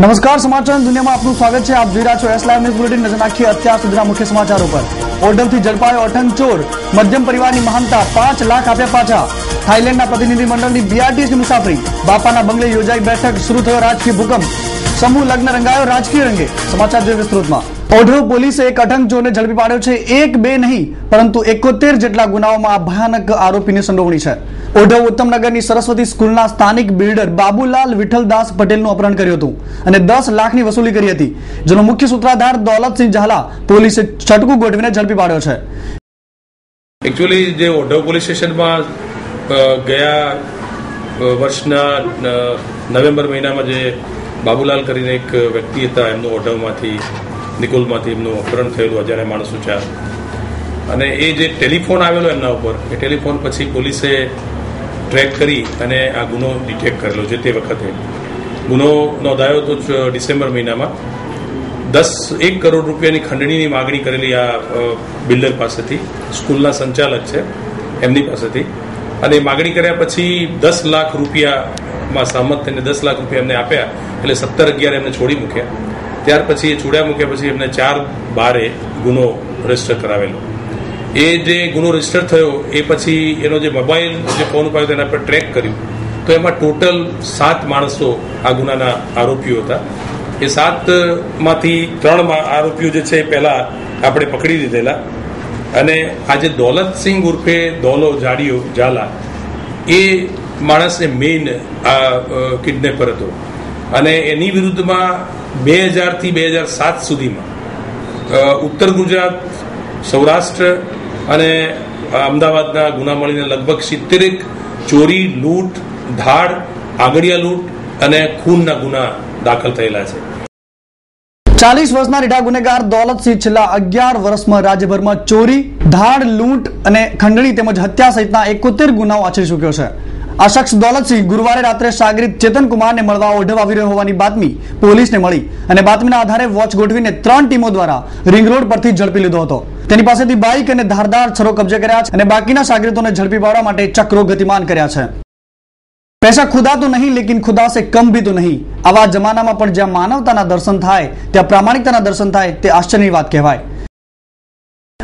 નમસ્કાર સમાચાર દુનિયામાં આપનું સ્વાગત છે. આપ જોઈ રહ્યા છો એસ લાઈવ ન્યૂઝ બુલેટિન નજર નાખીએ અત્યાર સુધીના મુખ્ય સમાચારો પર. ઓઢવથી ઝડપાયો અઠંગ ચોર, મધ્યમ પરિવારની મહાનતા, પાંચ લાખ આપ્યા પાછા. થાઈલેન્ડના પ્રતિનિધિ મંડળની બીઆરટીએસની મુસાફરી. બાપાના બંગલે યોજાઈ બેઠક, શરૂ થયો રાજકીય ભૂકંપ. સમૂહ લગ્ન રંગાયો રાજકીય રંગે. સમાચાર જોઈએ વિસ્તૃતમાં. ઓઢવ પોલીસે એક અઠંગ ચોરને ઝડપી પાડ્યો છે. એક, બે નહીં, પરંતુ એકોતેર જેટલા ગુનાઓમાં આ ભયાનક આરોપીની સંડોવણી છે. ઓઢવ ઉત્તમનગરની સરસ્વતી સ્કૂલના સ્થાનિક બિલ્ડર બાબુલાલ વિઠ્ઠલદાસ પટેલનું અપહરણ કર્યું હતું અને દસ લાખની વસૂલી કરી હતી, જેનો મુખ્ય સૂત્રાધાર દોલતસિંહ ઝાલા પોલીસે છટકું ગોઠવીને ઝડપી પાડ્યો છે. એકચ્યુઅલી જે ઓઢવ પોલીસ સ્ટેશનમાં ગયા વર્ષના નવેમ્બર મહિનામાં જે બાબુલાલ કરીને એક વ્યક્તિ હતા, એમનું ઓઢવમાંથી નિકોલમાંથી એમનું અપહરણ થયેલું અજાણ્યા માણસો ચાર અને એ જે ટેલિફોન આવેલો એમના ઉપર, એ ટેલિફોન પછી પોલીસે ટ્રેક કરી અને આ ગુનો ડિટેક્ટ કરેલો છે તે વખતે. ગુનો નોંધાયો તો ડિસેમ્બર મહિનામાં. દસ, એક કરોડ રૂપિયાની ખંડણીની માગણી કરેલી આ બિલ્ડર પાસેથી, સ્કૂલના સંચાલક છે, એમની પાસેથી. અને માગણી કર્યા પછી દસ લાખ રૂપિયામાં સહમત થઈને દસ લાખ રૂપિયા એમને આપ્યા, એટલે સત્તર અગિયાર એમને છોડી મૂક્યા. ત્યાર પછી એ છોડ્યા મૂક્યા પછી એમને ચાર બારે ગુનો રજિસ્ટર કરાવેલો. એ જે ગુનો રજિસ્ટર થયો, એ પછી એનો જે મોબાઈલ જે ફોન ઉપાડ્યો તેના પર ટ્રેક કર્યું. તો એમાં ટોટલ સાત માણસો આ ગુનાના આરોપીઓ હતા. એ સાતમાંથી ત્રણ આરોપીઓ જે છે એ પહેલાં આપણે પકડી લીધેલા. અને આજે દોલતસિંહ ઉર્ફે દોલો જાડિયો ઝાલા, એ માણસ એ મેઇન આ કિડનેપર હતો. અને એની વિરુદ્ધમાં બે હજારથી બે હજાર સાત સુધીમાં ઉત્તર ગુજરાત, સૌરાષ્ટ્ર અને અમદાવાદના ગુના મળીને લગભગ સિત્તેરેક ચોરી, લૂંટ, ધાડ, આગળિયા લૂંટ અને ખૂનના ગુના દાખલ થયેલા છે. ચાલીસ વર્ષના રીઢા ગુનેગાર દોલતસિંહ છેલ્લા અગિયાર વર્ષમાં રાજ્યભરમાં ચોરી, ધાડ, લૂંટ અને ખંડણી તેમજ હત્યા સહિતના એકોતેર ગુનાઓ આચરી ચૂક્યો છે. આ શખ્સ દોલતસિંહ ગુરુવારે રાત્રે સાગરીત ચેતનકુમારને મળવા ઓઢવ આવી રહ્યો હોવાની બાતમી પોલીસને મળી અને બાતમીના આધારે વોચ ગોઠવીને ત્રણ ટીમો દ્વારા રિંગ રોડ પરથી ઝડપી લીધો હતો. તેની પાસેથી બાઇક અને ધારદાર છરો કબજે કર્યા છે અને બાકીના સાગરીતોને ઝડપી પાડવા માટે ચક્રો ગતિમાન કર્યા છે. પૈસા ખુદા તો નહીં, લેકિન ખુદા સે કમ ભી તો નહીં. આવા જમાનામાં પણ જ્યાં માનવતાના દર્શન થાય, ત્યાં પ્રામાણિકતાના દર્શન થાય, તે આશ્ચર્યની વાત કહેવાય.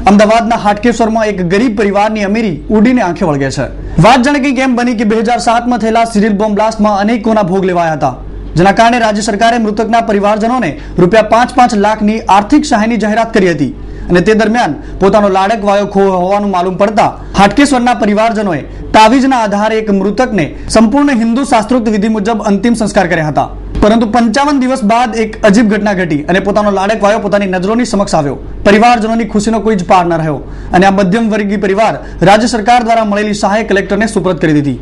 અમદાવાદના હાટકેશ્વરમાં એક ગરીબ પરિવારની અમીરી ઉડીને આંખે વળગે છે. વાત જાણે કંઈક એમ બની કે બે હજાર સાતમાં થયેલા સિરિલ બોમ્બ બ્લાસ્ટમાં અનેકોના ભોગ લેવાયા હતા. જેના કારણે રાજ્ય સરકારે મૃતકના પરિવારજનોને રૂપિયા પાંચ પાંચ લાખની આર્થિક સહાયની જાહેરાત કરી હતી. અને તે દરમિયાન પોતાનો લાડક વાયો ખો હોવાનું માલુમ પડતા હાટકેશ્વરના પરિવારજનોએ તાવીજના આધારે એક મૃતકને સંપૂર્ણ હિન્દુ શાસ્ત્રોક્ત વિધિ મુજબ અંતિમ સંસ્કાર કર્યા હતા પરંતુ પંચાવન દિવસ બાદ એક અજીબ ઘટના ઘટી અને પોતાનો લાડક વાયો પોતાની નજરોની સમક્ષ આવ્યો પરિવારજનોની ખુશીનો કોઈ જ પાર ન રહ્યો અને આ મધ્યમ વર્ગીય પરિવાર રાજ્ય સરકાર દ્વારા મળેલી સહાય કલેક્ટરને સુપ્રત કરી દીધી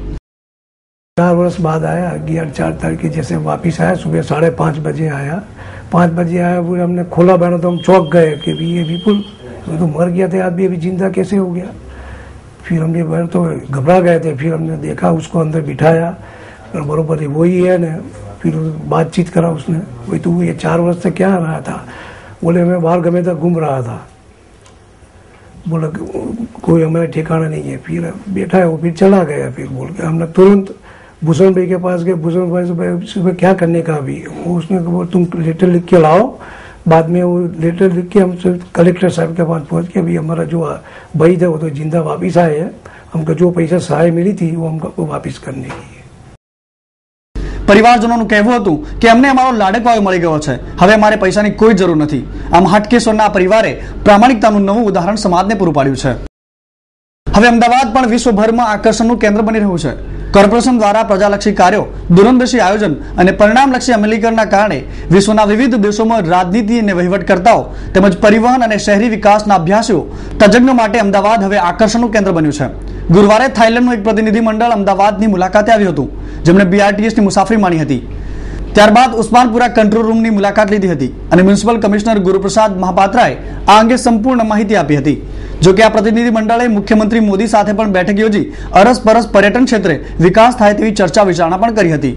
चार वर्ष बाद आया ग्यारह चार तारीख के जैसे वापस आया सुबह साढ़े पाँच बजे आया पाँच बजे आया फिर हमने खोला बैठा तो हम चौक गए कि भी ये बिल्कुल ये तो मर गया था आदमी अभी जिंदा कैसे हो गया फिर हम ये तो घबरा गए थे, फिर हमने देखा, उसको अंदर बिठाया, और बरोबर ही वही है ना, फिर बातचीत करा उसने वही तो ये चार वर्ष से क्या रहा था? बोले, मैं बाहर गमे तक घूम रहा था। बोला, कोई हमारा ठिकाना नहीं है। फिर बैठा है, वो फिर चला गया, फिर बोल के, हमने तुरंत भूषण भाई के पास गए, भूषण भाई से भाई क्या करने का अभी? उसने तुम लेटर लिख के लाओ बाद में वो लेटर लिख के हम सिर्फ कलेक्टर साहब के पास पहुंच के अभी हमारा जो भाई था वो तो जिंदा वापिस आए हैं हमको जो पैसा सहाय मिली थी वो हमको वापिस करने की है પરિવારજનોનું કહેવું હતું કે અમને અમારો લાડકવાયો મળી ગયો છે હવે અમારે પૈસાની કોઈ જરૂર નથી આમ હાટકેશ્વરના આ પરિવારે પ્રામાણિકતાનું નવું ઉદાહરણ સમાજને પૂરું પાડ્યું છે હવે અમદાવાદ પણ વિશ્વભરમાં આકર્ષણનું કેન્દ્ર બની રહ્યું છે કોર્પોરેશન દ્વારા પ્રજાલક્ષી કાર્યો, દૂરંદેશી આયોજન અને પરિણામલક્ષી અમલીકરણના કારણે વિશ્વના વિવિધ દેશોમાં રાજનીતિ અને વહીવટકર્તાઓ તેમજ પરિવહન અને શહેરી વિકાસના અભ્યાસીઓ તજજ્ઞો માટે અમદાવાદ હવે આકર્ષણનું કેન્દ્ર બન્યું છે. ગુરુવારે થાઇલેન્ડનું એક પ્રતિનિધિ મંડળ અમદાવાદની મુલાકાતે આવ્યું હતું, જેમણે બીઆરટીએસની મુસાફરી માણી હતી. ત્યારબાદ ઉસ્માનપુરા કંટ્રોલ રૂમની મુલાકાત લીધી હતી અને મ્યુનિસિપલ કમિશનર ગુરુપ્રસાદ મહાપાત્રાએ આ અંગે સંપૂર્ણ માહિતી આપી હતી. જો કે આ પ્રતિનિધિ મુખ્યમંત્રી મોદી સાથે પણ બેઠક યોજી અરસપરસ પર્યટન ક્ષેત્રે વિકાસ થાય તેવી ચર્ચા વિચારણા પણ કરી હતી.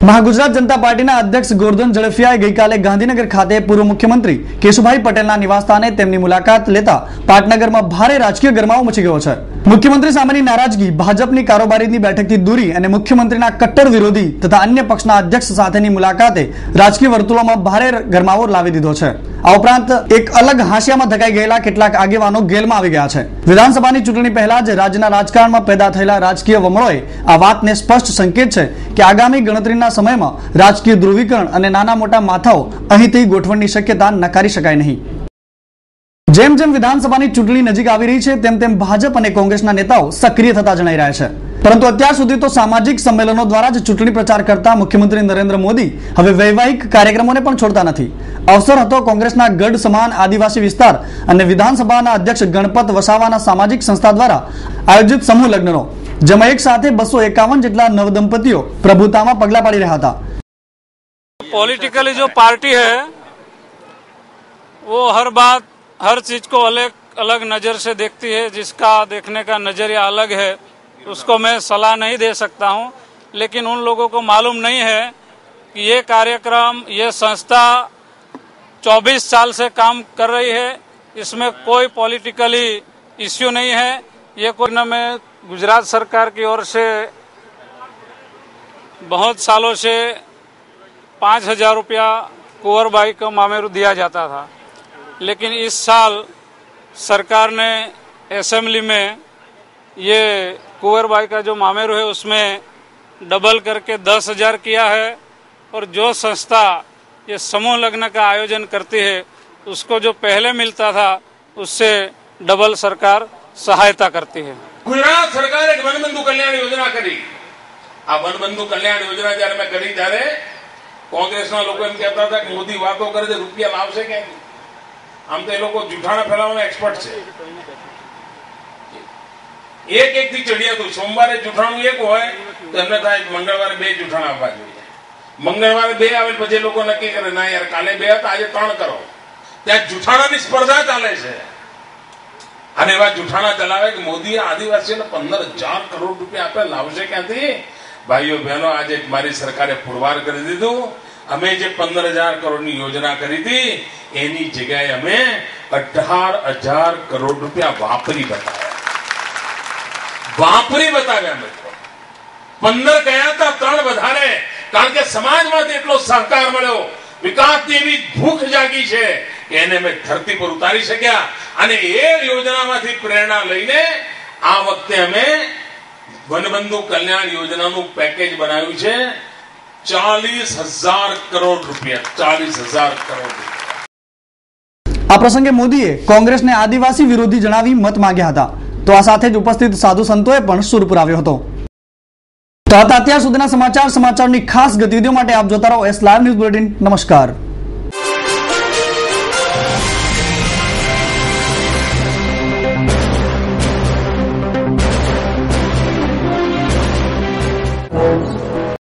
મહાગુજરાત જનતા પાર્ટીના અધ્યક્ષ ગોરધન ઝડફિયાએ ગઈકાલે ગાંધીનગર ખાતે પૂર્વ મુખ્યમંત્રી કેશુભાઈ પટેલના નિવાસસ્થાને તેમની મુલાકાત લેતા પાટનગરમાં ભારે રાજકીય ગરમાવો મચી ગયો છે. મુખ્યમંત્રી સામેની નારાજગી, ભાજપની કારોબારીની બેઠકથી દૂરી અને મુખ્યમંત્રીના કટ્ટર વિરોધી તથા અન્ય પક્ષના અધ્યક્ષ સાથેની મુલાકાતે રાજકીય વર્તુળોમાં ભારે ગરમાવો લાવી દીધો છે. આ ઉપરાંત એક અલગ હાંસિયામાં ધકાઈ ગયેલા કેટલાક આગેવાનો ગેલમાં આવી ગયા છે. વિધાનસભાની ચૂંટણી પહેલા જ રાજ્યના રાજકારણમાં પેદા થયેલા રાજકીય વમળોએ આ વાતને સ્પષ્ટ સંકેત છે કે આગામી ગણતરીના સમયમાં રાજકીય ધ્રુવીકરણ અને નાના મોટા માથાઓ અહીંથી ગોઠવણની શક્યતા નકારી શકાય નહીં. જેમ જેમ વિધાનસભાની ચૂંટણી નજીક આવી રહી છે, તેમ તેમ ભાજપ અને કોંગ્રેસના નેતાઓ સક્રિય થતા જણાઈ રહ્યા છે. પરંતુ અત્યાર સુધી તો સામાજિક સંમેલનો દ્વારા જ ચૂંટણી પ્રચાર કરતા મુખ્યમંત્રી નરેન્દ્ર મોદી હવે વૈવાહિક કાર્યક્રમોને પણ છોડતા નથી. અવસર હતો કોંગ્રેસના ગઢ સમાન આદિવાસી વિસ્તાર અને વિધાનસભાના અધ્યક્ષ ગણપત વસાવાના સામાજિક સંસ્થા દ્વારા આયોજિત સમૂહ લગ્નનો, જેમાં એક સાથે બસો એકાવન જેટલા નવદંપતીઓ પ્રભુતામાં પગલા પાડી રહ્યા હતા. પોલિટિકલી જો પાર્ટી હૈ, વો હર બાત हर चीज़ को अलग अलग नज़र से देखती है, जिसका देखने का नज़रिया अलग है, उसको मैं सलाह नहीं दे सकता हूँ। लेकिन उन लोगों को मालूम नहीं है कि ये कार्यक्रम, ये संस्था 24 साल से काम कर रही है। इसमें कोई पॉलिटिकली इश्यू नहीं है। ये कोई न में गुजरात सरकार की ओर से बहुत सालों से पाँच हज़ार रुपया कुंवर बाई को मामेरू दिया जाता था। लेकिन इस साल सरकार ने असेंबली में ये कुंवर बाई का जो मामेरू है उसमें डबल करके दस हजार किया है और जो संस्था ये समूह लग्न का आयोजन करती है उसको जो पहले मिलता था उससे डबल सरकार सहायता करती है ગુજરાત સરકારે એક વનબંધુ કલ્યાણ યોજના કરી આ વનબંધુ કલ્યાણ યોજના જયારે મેં કરી ત્યારે કોંગ્રેસના લોકો એમ કહેતા હતા કે મોદી વાતો કરે છે રૂપિયા લાવશે કે આમ તો એ લોકો જૂઠાણા ફેલાવવાના એક્સપર્ટ છે. એક એક થી ચડિયાતું સોમવારે જૂઠાણું એક હોય, તો એમને થાય મંગળવારે બે જૂઠાણા આપવા જોઈએ. મંગળવારે બે આવે પછી લોકો નક્કી કરે, ના યાર, કાલે બે હતા, આજે ત્રણ કરો. ત્યાં જૂઠાણાની સ્પર્ધા ચાલે છે. અને એવા જૂઠાણા ચલાવે કે મોદી આદિવાસીઓને પંદર હજાર કરોડ રૂપિયા આપે લાવશે ક્યાંથી? ભાઈઓ, બહેનો, આજે મારી સરકારે પુરવાર કરી દીધું. અમે જે પંદર હજાર કરોડની યોજના કરી હતી, એની જગ્યાએ અમે અઢાર હજાર કરોડ રૂપિયા વાપરી બતાવ્યા. વાપરી બતાવ્યા મિત્રો પંદર ગયા હતા, ત્રણ વધારે. કારણ કે સમાજમાંથી એટલો સહકાર મળ્યો. વિકાસની એવી ભૂખ જાગી છે એને અમે ધરતી પર ઉતારી શક્યા અને એ યોજનામાંથી પ્રેરણા લઈને આ વખતે અમે વનબંધુ કલ્યાણ યોજનાનું પેકેજ બનાવ્યું છે. ચાલીસ હજાર કરોડ રૂપિયા, ચાલીસ હજાર કરોડ આ પ્રસંગે મોદીએ કોંગ્રેસને આદિવાસી વિરોધી જણાવી મત માંગ્યા હતા. તો આ સાથે જ ઉપસ્થિત સાધુ સંતોએ પણ સુર પુરાવ્યો હતો. તો હતા અત્યાર સુધીના સમાચાર, સમાચારની ખાસ ગતિવિધિઓ માટે આપ જોતા રહો એસ લાઈવ ન્યૂઝ બુલેટિન. નમસ્કાર.